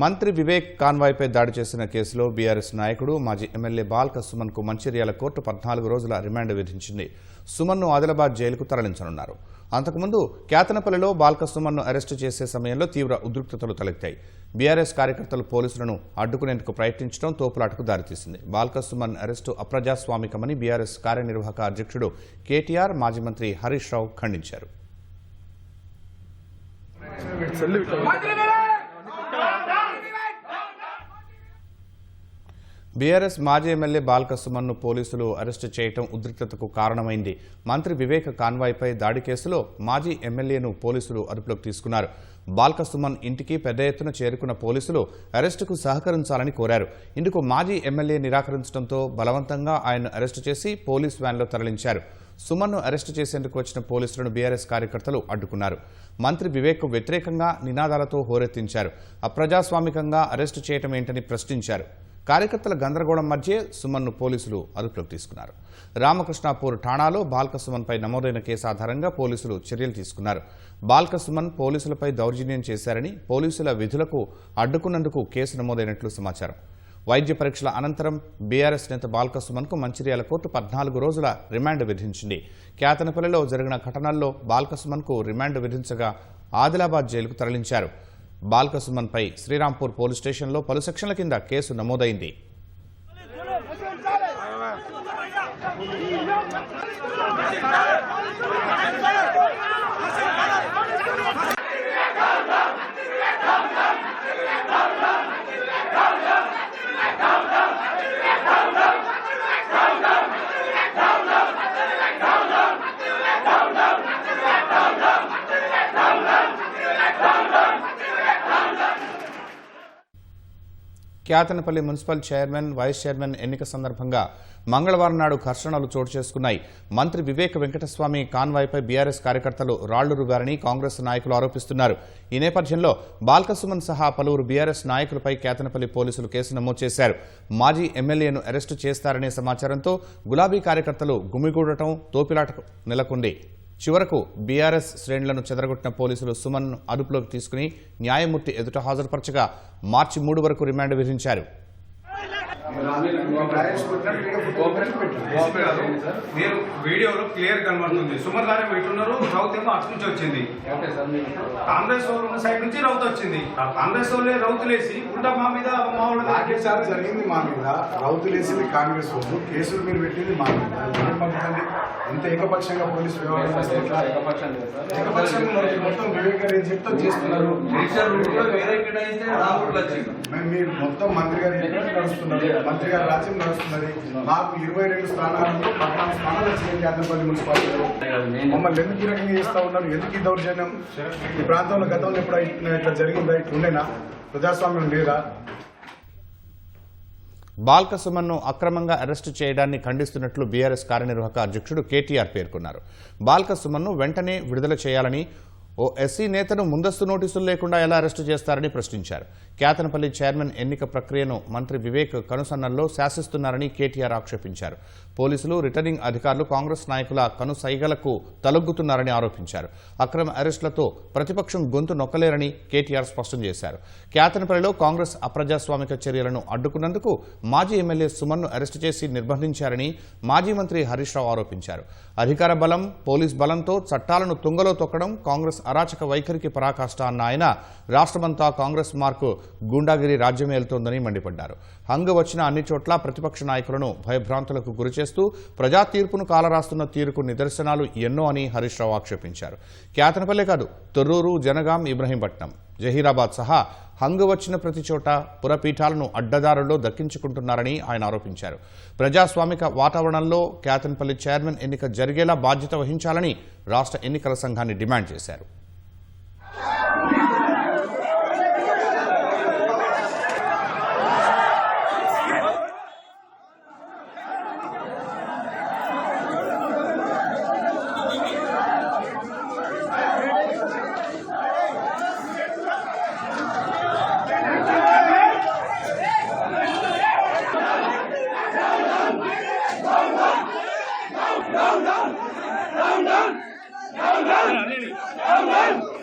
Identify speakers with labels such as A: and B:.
A: మంత్రి వివేక్ కాన్వాయ్పై దాడి చేసిన కేసులో బీఆర్ఎస్ నాయకుడు మాజీ ఎమ్మెల్యే బాల్క సుమన్కు మంచిర్యాల కోర్టు పద్నాలుగు రోజుల రిమాండ్ విధించింది. సుమన్ను ఆదిలాబాద్ జైలుకు తరలించనున్నారు. అంతకుముందు కేతనపల్లిలో బాల్క సుమన్ను అరెస్టు చేసే సమయంలో తీవ్ర ఉద్రిక్తతలు తలెత్తాయి. బీఆర్ఎస్ కార్యకర్తలు పోలీసులను అడ్డుకునేందుకు ప్రయత్నించడం తోపులాటకు దారితీసింది. బాల్క సుమన్ అరెస్టు అప్రజాస్వామికమని బీఆర్ఎస్ కార్యనిర్వాహక అధ్యక్షుడు కేటీఆర్ మాజీ మంత్రి హరీష్ రావు ఖండించారు. బీఆర్ఎస్ మాజీ ఎమ్మెల్యే బాల్క సుమన్ను పోలీసులు అరెస్టు చేయటం ఉద్రిక్తతకు కారణమైంది. మంత్రి వివేక కాన్వాయ్పై దాడి కేసులో మాజీ ఎమ్మెల్యేను పోలీసులు అదుపులోకి తీసుకున్నారు. బాల్క సుమన్ ఇంటికి పెద్ద ఎత్తున చేరుకున్న పోలీసులు అరెస్టుకు సహకరించాలని కోరారు. ఇందుకు మాజీ ఎమ్మెల్యే నిరాకరించడంతో బలవంతంగా ఆయన్ను అరెస్టు చేసి పోలీస్ వ్యాన్లో తరలించారు. సుమన్ను అరెస్టు చేసేందుకు వచ్చిన పోలీసులను బీఆర్ఎస్ కార్యకర్తలు అడ్డుకున్నారు. మంత్రి వివేక్ వ్యతిరేకంగా నినాదాలతో హోరెత్తించారు. అప్రజాస్వామికంగా అరెస్టు చేయటం ఏంటని ప్రశ్నించారు. కార్యకర్తల గందరగోళం మధ్యే సుమన్ను పోలీసులు అదుపులోకి తీసుకున్నారు. రామకృష్ణాపూర్ ఠాణాలో బాల్క సుమన్పై నమోదైన కేసు ఆధారంగా పోలీసులు చర్యలు తీసుకున్నారు. బాల్క సుమన్ పోలీసులపై దౌర్జన్యం చేశారని పోలీసుల విధులకు అడ్డుకున్నందుకు కేసు నమోదైనట్లు సమాచారం. వైద్య పరీక్షల అనంతరం బీఆర్ఎస్ నేత బాల్క సుమన్కు మంచిర్యాల కోర్టు పద్నాలుగు రోజుల రిమాండ్ విధించింది. కేతనపల్లిలో జరిగిన ఘటనల్లో బాల్క సుమన్కు రిమాండ్ విధించగా ఆదిలాబాద్ జైలుకు తరలించారు. బాల్కసుమన్పై శ్రీరాంపూర్ పోలీస్ స్టేషన్లో పలు సెక్షన్ల కింద కేసు నమోదైంది. Kyathanapalli municipal chairman vice chairman ఎన్నిక సందర్భంగా మంగళవారం నాడు ఘర్షణలు చోటు చేసుకున్నాయి. మంత్రి వివేక్ వెంకటస్వామి కాన్వాయ్పై బీఆర్ఎస్ కార్యకర్తలు రాళ్ళు రుగారని కాంగ్రెస్ నాయకులు ఆరోపిస్తున్నారు. ఈ నేపథ్యంలో బాల్కసుమన్ సహా పలువురు బీఆర్ఎస్ నాయకులపై కేతనపల్లి పోలీసులు కేసు నమోదు చేశారు. మాజీ ఎమ్మెల్యేను అరెస్టు చేస్తారనే సమాచారంతో గులాబీ కార్యకర్తలు గుమిగూడటం తోపిలాట నెలకొంది. చివరకు బీఆర్ఎస్ శ్రేణులను చెదరగొట్టిన పోలీసులు సుమన్ను అదుపులోకి తీసుకుని న్యాయమూర్తి ఎదుట హాజరుపరచగా మార్చి మూడు వరకు రిమాండ్ విధించారు.
B: మీరు వీడియోలో క్లియర్ కనబడుతుంది. సుమన్ గారు ఇటున్నారు రౌత్ ఏమో అటు నుంచి వచ్చింది. కాంగ్రెస్ వాళ్ళు ఉన్న సైడ్ నుంచి రౌత్ వచ్చింది. ఆ కాంగ్రెస్ వాళ్ళే రౌతులేసి ఉల్టా మా మీద మా వాళ్ళ
C: జరిగింది మా మీద. రౌతులేసింది కాంగ్రెస్ వాళ్ళు. కేసులు మీరు పెట్టింది మా మీద. ఇంత ఏకపక్షంగా పోలీసు మొత్తం చెప్తే చేస్తున్నారు. మేము మీరు మొత్తం మంత్రి గారు నడుస్తున్నారు మంత్రి గారు రాజ్యం నడుస్తున్నది. మాకు ఇరవై రెండు స్థానాలు పద్నాలుగు స్థానాలు వచ్చినాయి కేంద్రపల్లి మున్సిపాలిటీలో. మమ్మల్ని ఎందుకు ఈ రకంగా చేస్తా ఉన్నారు? ఎందుకు ఈ దౌర్జన్యం? ఈ ప్రాంతంలో గతంలో ఎప్పుడు ఇట్లా ఇట్లా జరిగిందా? ఇట్లా ఉండేనా? ప్రజాస్వామ్యం లేదా?
A: బాల్క సుమన్ను అక్రమంగా అరెస్టు చేయడాన్ని ఖండిస్తున్నట్లు బీఆర్ఎస్ కార్యనిర్వాహక అధ్యక్షుడు కేటీఆర్ పేర్కొన్నారు. బాల్క సుమన్ను వెంటనే విడుదల చేయాలని ఓ ఎస్సీ నేతను ముందస్తు నోటీసులు లేకుండా ఎలా అరెస్టు చేస్తారని ప్రశ్నించారు. కేతనపల్లి చైర్మన్ ఎన్నిక ప్రక్రియను మంత్రి వివేక్ కనుసన్నల్లో శాసిస్తున్నారని కేటీఆర్ ఆక్షేపించారు. పోలీసులు రిటర్నింగ్ అధికారులు కాంగ్రెస్ నాయకుల కనుసైగలకు తలొగ్గుతున్నారని ఆరోపించారు. అక్రమ అరెస్టులతో ప్రతిపక్షం గొంతు నొక్కలేరని కేటీఆర్ స్పష్టం చేశారు. కేతనపల్లిలో కాంగ్రెస్ అప్రజాస్వామిక చర్యలను అడ్డుకున్నందుకు మాజీ ఎమ్మెల్యే సుమన్ను అరెస్టు చేసి నిర్బంధించారని మాజీ మంత్రి హరీష్ రావు ఆరోపించారు. అధికార బలం పోలీస్ బలంతో చట్టాలను తుంగలో తొక్కడం కాంగ్రెస్ అరాచక వైఖరికి పరాకాష్ట అన్న ఆయన రాష్ట్రమంతా కాంగ్రెస్ మార్కు గూండాగిరి రాజ్యమేలుతోందని మండిపడ్డారు. హంగు వచ్చిన అన్ని చోట్ల ప్రతిపక్ష నాయకులను భయభ్రాంతులకు గురిచేస్తూ ప్రజా తీర్పును కాలరాస్తున్న తీరుకు నిదర్శనాలు ఎన్నో అని హరీష్ రావు ఆక్షేపించారు. కేతనపల్లె కాదు తొర్రూరు జనగాం ఇబ్రహీంపట్నం. జహీరాబాద్ సహా హంగు వచ్చిన ప్రతి చోట పురపీఠాలను అడ్డదారుల్లో దక్కించుకుంటున్నారని ఆయన ఆరోపించారు. ప్రజాస్వామిక వాతావరణంలో కేతన్పల్లి చైర్మన్ ఎన్నిక జరిగేలా బాధ్యత వహించాలని రాష్ట్ర ఎన్నికల సంఘాన్ని డిమాండ్ చేశారు. 等等，等等，等等，等等。